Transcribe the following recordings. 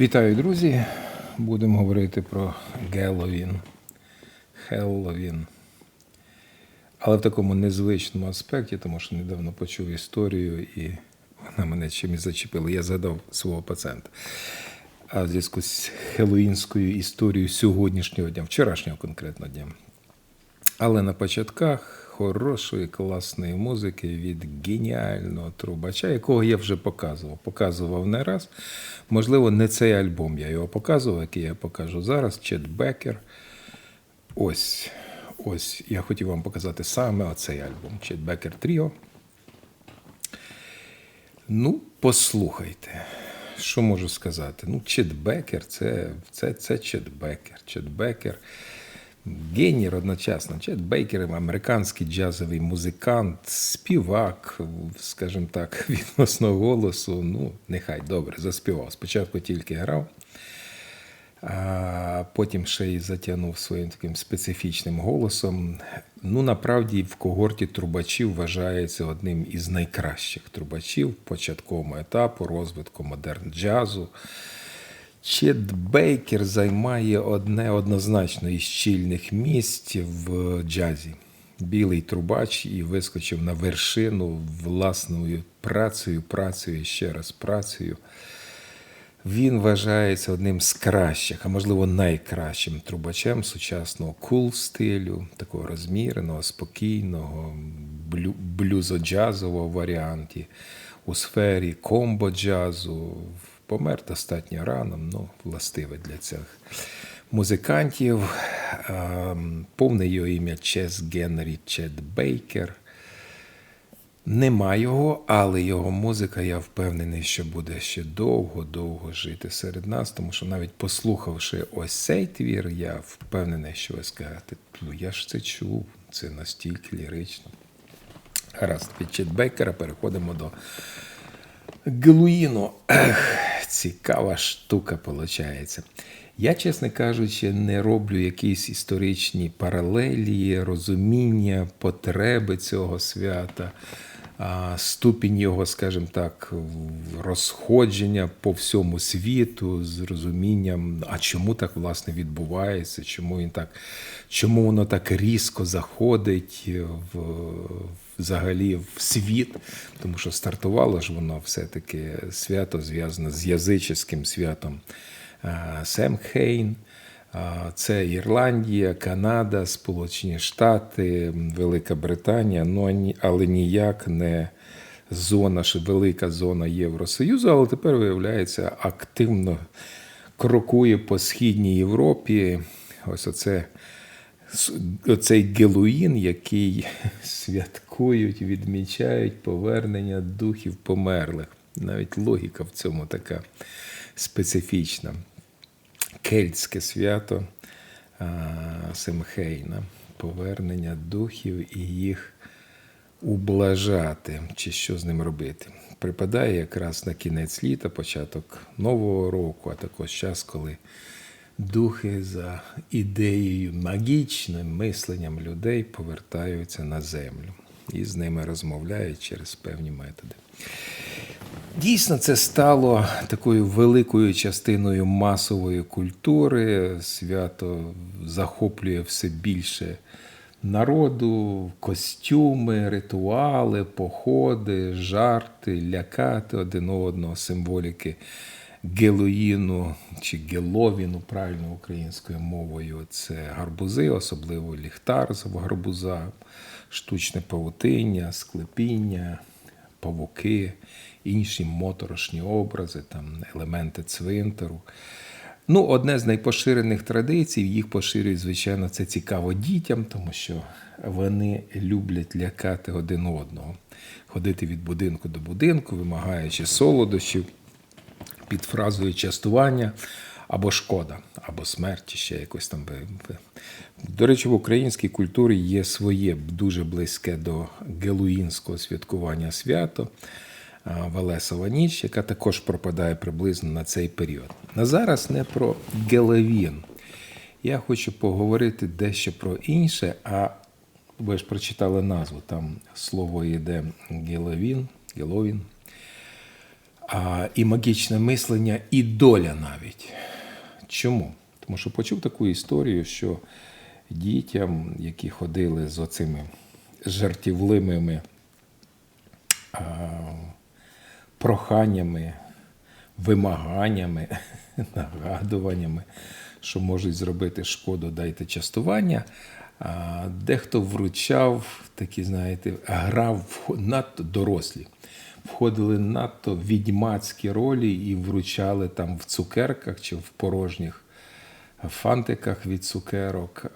Вітаю, друзі! Будемо говорити про Геловін. Хелловін. Але в такому незвичному аспекті, тому що недавно почув історію і вона мене чимось зачепила. Я згадав свого пацієнта. А в зв'язку з хеллоїнською історією сьогоднішнього дня, вчорашнього конкретно дня. Але на початках хорошої класної музики від геніального трубача, якого я вже показував. Показував не раз. Можливо, не цей альбом я його показував, який я покажу зараз. Чет Бекер. Ось. Ось я хотів вам показати саме оцей альбом. Чет Бекер Тріо. Ну, послухайте. Що можу сказати? Ну, Чет Бекер це, це, це Чет Бекер. Чет Бекер геній одночасно. Чет Бейкер, американський джазовий музикант, співак, скажімо так, відносно голосу. Ну, нехай добре, заспівав. Спочатку тільки грав, а потім ще й затягнув своїм таким специфічним голосом. Ну, направді, в когорті трубачів вважається одним із найкращих трубачів початковому етапу розвитку модерн джазу. Чет Бейкер займає одне однозначно із чільних місць в джазі. Білий трубач і вискочив на вершину власною працею, працею, ще раз працею. Він вважається одним з кращих, а можливо найкращим трубачем сучасного кул стилю, такого розміреного, спокійного, блюзо-джазового варіанті у сфері комбо-джазу. Помер достатньо рано, ну, властиве для цих музикантів. Повне його ім'я Чес Генрі Чет Бейкер. Нема його, але його музика, я впевнений, що буде ще довго-довго жити серед нас, тому що навіть послухавши ось цей твір, я впевнений, що ви скажете, ну я ж це чув, це настільки лірично. Гаразд, від Чет Бейкера переходимо до Галуїну. Цікава штука виходить. Я, чесно кажучи, не роблю якісь історичні паралелі, розуміння, потреби цього свята, ступінь його, скажімо так, розходження по всьому світу з розумінням, а чому так власне відбувається, чому він так, чому воно так різко заходить в взагалі в світ, тому що стартувало ж воно все-таки свято зв'язане з язичським святом Семхейн. Це Ірландія, Канада, Сполучені Штати, Велика Британія, ну але ніяк не зона, велика зона Євросоюзу, але тепер виявляється активно крокує по східній Європі. Ось оце оцей Гелуїн, який святкують, відмічають повернення духів померлих. Навіть логіка в цьому така специфічна. Кельтське свято Семхейна, повернення духів і їх ублажати, чи що з ним робити. Припадає якраз на кінець літа, початок нового року, а також час, коли духи за ідеєю магічним мисленням людей повертаються на землю і з ними розмовляють через певні методи. Дійсно, це стало такою великою частиною масової культури. Свято захоплює все більше народу, костюми, ритуали, походи, жарти, лякати один одного, символіки Гелоїну чи Геловіну, правильно українською мовою. Це гарбузи, особливо ліхтар з гарбуза, штучне павутиння, склепіння, павуки, інші моторошні образи, там елементи цвинтару. Ну, одне з найпоширених традицій, їх поширюють, звичайно, це цікаво дітям, тому що вони люблять лякати один одного, ходити від будинку до будинку, вимагаючи солодощів під фразою частування або шкода, або смерть, ще якось там. До речі, в українській культурі є своє дуже близьке до гелуїнського святкування свято. Велесова ніч, яка також пропадає приблизно на цей період. На зараз не про Геловін. Я хочу поговорити дещо про інше, а ви ж прочитали назву, там слово йде Геловін, Геловін. а, і магічне мислення, і доля навіть. Чому? Тому що почув таку історію, що дітям, які ходили з оцими жартівливими а, проханнями, вимаганнями, нагадуваннями, що можуть зробити шкоду, дайте частування. А дехто вручав такі, знаєте, грав надто дорослі. Входили надто відьмацькі ролі і вручали там в цукерках чи в порожніх фантиках від цукерок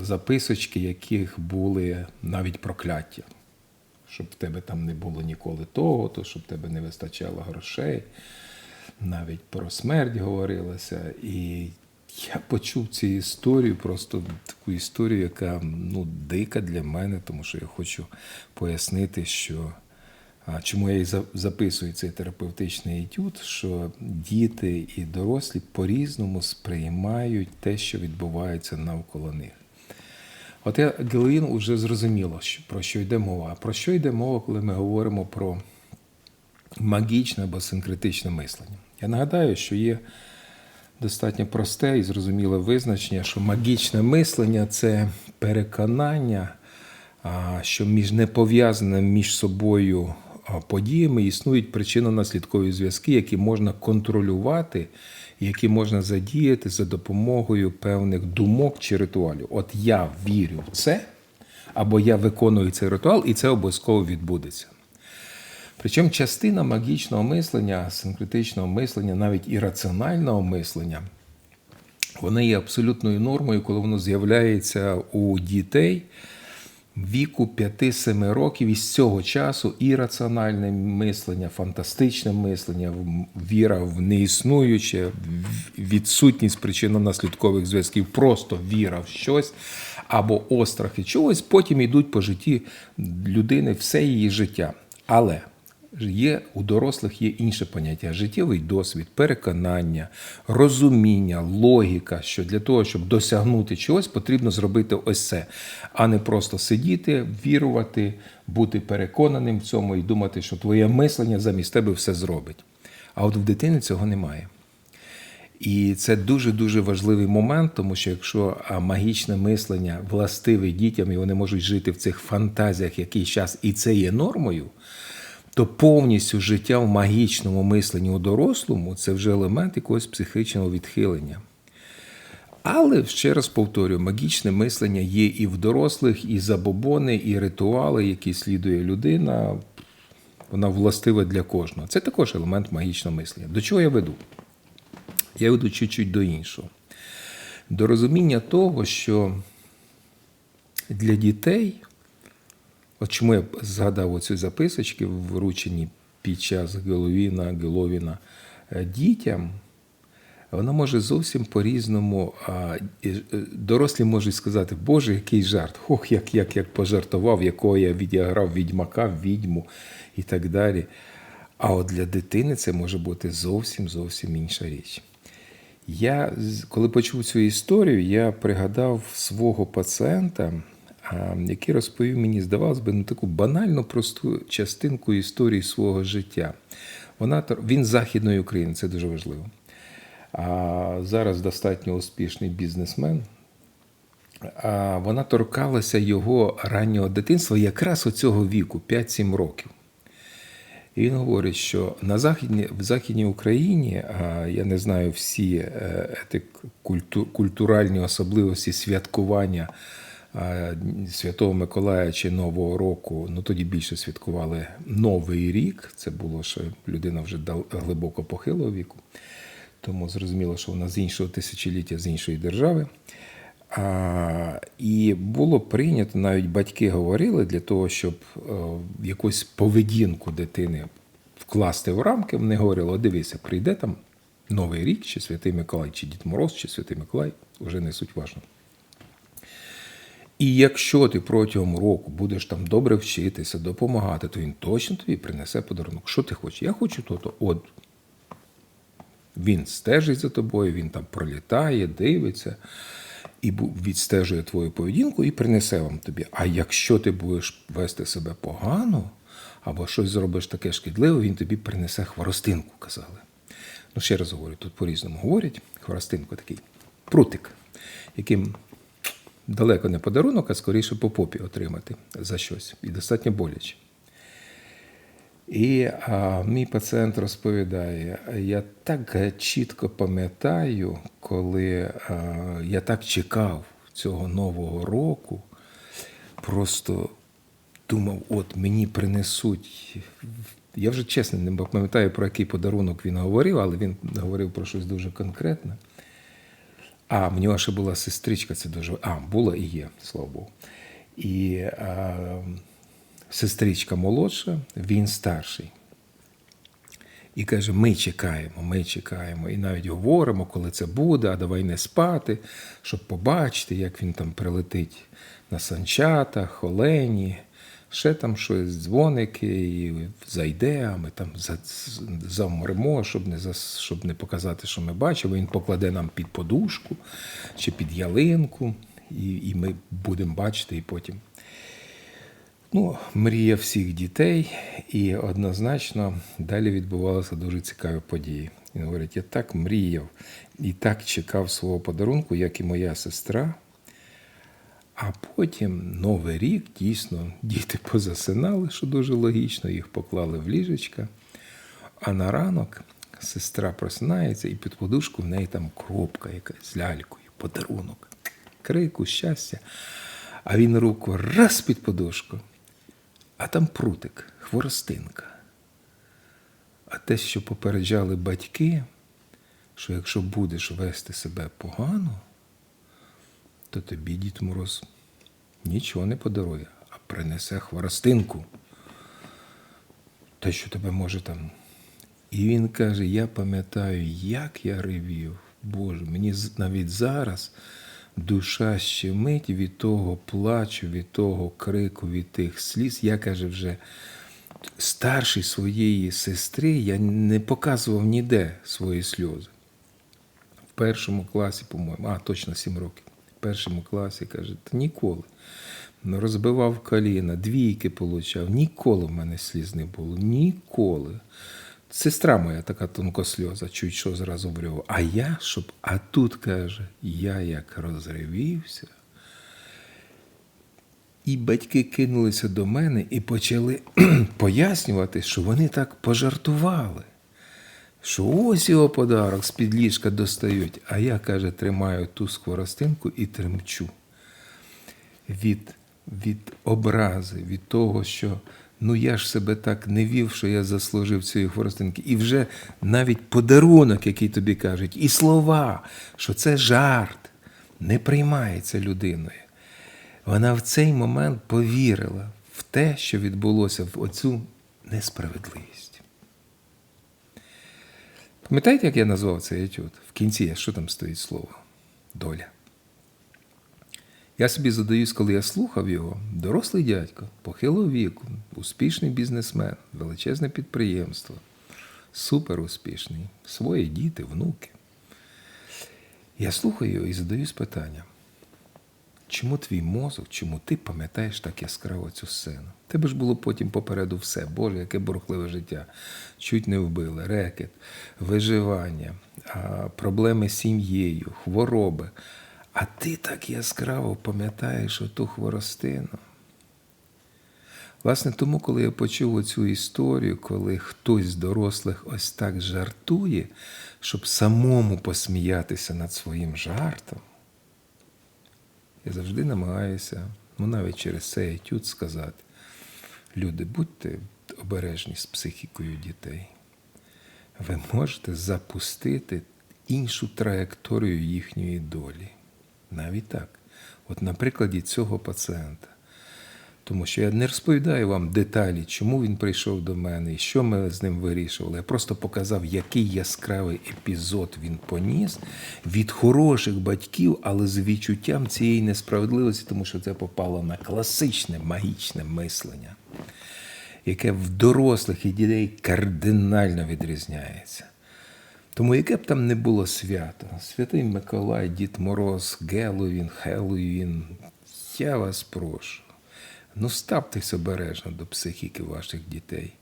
записочки, яких були навіть прокляття щоб в тебе там не було ніколи того, то щоб в тебе не вистачало грошей. Навіть про смерть говорилося. І я почув цю історію, просто таку історію, яка ну, дика для мене, тому що я хочу пояснити, що чому я і записую цей терапевтичний етюд, що діти і дорослі по-різному сприймають те, що відбувається навколо них. От я Геловін вже зрозуміло, про що йде мова. А про що йде мова, коли ми говоримо про магічне або синкретичне мислення? Я нагадаю, що є достатньо просте і зрозуміле визначення, що магічне мислення це переконання, що між непов'язаними між собою подіями існують причинно-наслідкові зв'язки, які можна контролювати, які можна задіяти за допомогою певних думок чи ритуалів. От я вірю в це, або я виконую цей ритуал, і це обов'язково відбудеться. Причому частина магічного мислення, синкретичного мислення, навіть ірраціонального мислення, вона є абсолютною нормою, коли воно з'являється у дітей віку 5-7 років, і з цього часу ірраціональне мислення, фантастичне мислення, віра в неіснуюче, відсутність причинно-наслідкових зв'язків, просто віра в щось або острахи чогось, потім йдуть по житті людини все її життя. Але Є у дорослих є інше поняття: життєвий досвід, переконання, розуміння, логіка, що для того, щоб досягнути чогось, потрібно зробити ось це, а не просто сидіти, вірувати, бути переконаним в цьому і думати, що твоє мислення замість тебе все зробить. А от в дитини цього немає. І це дуже дуже важливий момент, тому що якщо магічне мислення властиве дітям, і вони можуть жити в цих фантазіях якийсь час, і це є нормою, то повністю життя в магічному мисленні у дорослому це вже елемент якогось психічного відхилення. Але ще раз повторюю, магічне мислення є і в дорослих, і забобони, і ритуали, які слідує людина. Вона властива для кожного. Це також елемент магічного мислення. До чого я веду? Я веду чуть-чуть до іншого. До розуміння того, що для дітей, от чому я згадав оці записочки, вручені під час Геловіна, Геловіна е, дітям, вона може зовсім по-різному. е, Дорослі можуть сказати, Боже, який жарт, ох, як, як, як пожартував, якого я відіграв відьмака, відьму і так далі. А от для дитини це може бути зовсім зовсім інша річ. Я, коли почув цю історію, я пригадав свого пацієнта, який розповів мені, здавалось би, ну, таку банальну просту частинку історії свого життя. Вона, він Західної України, це дуже важливо. А зараз достатньо успішний бізнесмен. А вона торкалася його раннього дитинства якраз у цього віку, 5-7 років. І він говорить, що на Західній, в Західній Україні, а, я не знаю всі е, ети, культу, культуральні особливості святкування Святого Миколая чи Нового року, ну тоді більше святкували Новий рік. Це було ще людина вже глибоко похилого віку. Тому зрозуміло, що вона з іншого тисячоліття, з іншої держави. А, і було прийнято, навіть батьки говорили для того, щоб е, якусь поведінку дитини вкласти в рамки, вони говорили: «От дивися, прийде там Новий рік, чи Святий Миколай, чи Дід Мороз, чи Святий Миколай, вже не суть важно. І якщо ти протягом року будеш там добре вчитися, допомагати, то він точно тобі принесе подарунок. Що ти хочеш? Я хочу то-то. От він стежить за тобою, він там пролітає, дивиться і відстежує твою поведінку і принесе вам тобі. А якщо ти будеш вести себе погано, або щось зробиш таке шкідливе, він тобі принесе хворостинку, казали. Ну, ще раз говорю, тут по-різному говорять. Хворостинку такий прутик, яким далеко не подарунок, а скоріше по попі отримати за щось. І достатньо боляче. І а, мій пацієнт розповідає: я так чітко пам'ятаю, коли а, я так чекав цього нового року, просто думав, от мені принесуть. Я вже чесно не пам'ятаю, про який подарунок він говорив, але він говорив про щось дуже конкретне. А в нього ще була сестричка, це дуже. А, була і є, слава Богу. І а, сестричка молодша, він старший. І каже: ми чекаємо, ми чекаємо. І навіть говоримо, коли це буде, а давай не спати, щоб побачити, як він там прилетить на санчатах, олені, ще там щось, дзвоники, і зайде, а ми там за- замремо, щоб не, щоб не показати, що ми бачимо. Він покладе нам під подушку чи під ялинку, і, і ми будемо бачити, і потім. Ну, мрія всіх дітей, і однозначно далі відбувалися дуже цікаві події. Він говорить: я так мріяв і так чекав свого подарунку, як і моя сестра. А потім Новий рік дійсно діти позасинали, що дуже логічно, їх поклали в ліжечка. А на ранок сестра просинається, і під подушку в неї там кропка якась з лялькою, подарунок, крику, щастя. А він руку раз під подушку, а там прутик, хворостинка. А те, що попереджали батьки, що якщо будеш вести себе погано, то тобі Дід Мороз нічого не подарує, а принесе хворостинку. Те, що тебе може там. І він каже: я пам'ятаю, як я ревів. Боже, мені навіть зараз душа щемить від того плачу, від того крику, від тих сліз. Я каже, вже старший своєї сестри, я не показував ніде свої сльози. В першому класі, по-моєму, а точно 7 років. Першому класі каже, та ніколи. Ну, Розбивав коліна, двійки получав. Ніколи в мене сліз не було. Ніколи. Сестра моя така тонкосльоза, чуть що зразу врював. А я, щоб. А тут каже, я як розривівся. І батьки кинулися до мене і почали пояснювати, що вони так пожартували. Що ось його подарок з-під ліжка достають. А я, каже, тримаю ту скоростинку і тремчу від, від образи, від того, що ну я ж себе так не вів, що я заслужив цієї хворостинки. І вже навіть подарунок, який тобі кажуть, і слова, що це жарт, не приймається людиною. Вона в цей момент повірила в те, що відбулося, в оцю несправедливість. Пам'ятаєте, як я назвав цей етюд? В кінці, що там стоїть слово? Доля. Я собі задаюсь, коли я слухав його, дорослий дядько, похилого віку, успішний бізнесмен, величезне підприємство, супер успішний, свої діти, внуки. Я слухаю його і задаюсь питанням. Чому твій мозок, чому ти пам'ятаєш так яскраво цю сцену? Тебе ж було потім попереду все. Боже, яке бурхливе життя. Чуть не вбили, рекет, виживання, проблеми з сім'єю, хвороби. А ти так яскраво пам'ятаєш оту хворостину. Власне, тому, коли я почув оцю історію, коли хтось з дорослих ось так жартує, щоб самому посміятися над своїм жартом, я завжди намагаюся, ну навіть через цей етюд сказати, люди, будьте обережні з психікою дітей. Ви можете запустити іншу траєкторію їхньої долі. Навіть так. От на прикладі цього пацієнта. Тому що я не розповідаю вам деталі, чому він прийшов до мене і що ми з ним вирішували. Я просто показав, який яскравий епізод він поніс від хороших батьків, але з відчуттям цієї несправедливості, тому що це попало на класичне магічне мислення, яке в дорослих і дітей кардинально відрізняється. Тому яке б там не було свято, святий Миколай, Дід Мороз, Геловін, Хеллоуін, я вас прошу. Ну, ставтесь обережно до психіки ваших дітей.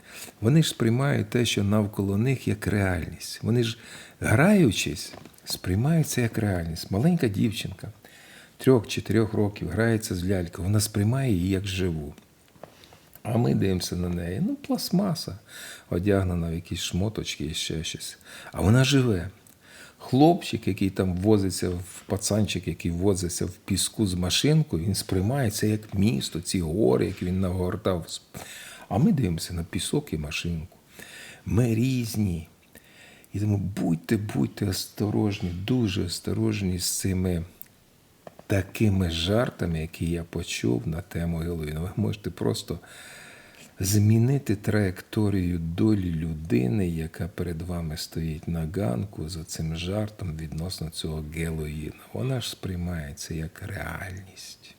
Вони ж сприймають те, що навколо них як реальність. Вони ж, граючись, сприймають це як реальність. Маленька дівчинка трьох-чотирьох років грається з лялькою, вона сприймає її як живу. А ми дивимося на неї. Ну, пластмаса, одягнена в якісь шмоточки і ще щось. А вона живе. Хлопчик, який там возиться в пацанчик, який возиться в піску з машинкою, він сприймає це як місто, ці гори, які він нагортав. А ми дивимося на пісок і машинку. Ми різні. І тому будьте, будьте осторожні, дуже осторожні з цими такими жартами, які я почув на тему Геловіну. Ви можете просто змінити траєкторію долі людини, яка перед вами стоїть на ганку за цим жартом відносно цього Гелоїна. Вона ж сприймається як реальність.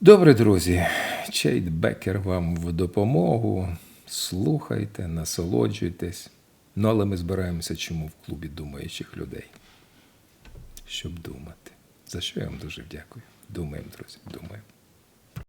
Добре, друзі, Чейд Бекер вам в допомогу. Слухайте, насолоджуйтесь. Ну, але ми збираємося чому в клубі думаючих людей щоб думати. За що я вам дуже дякую. Думаємо, друзі, думаємо.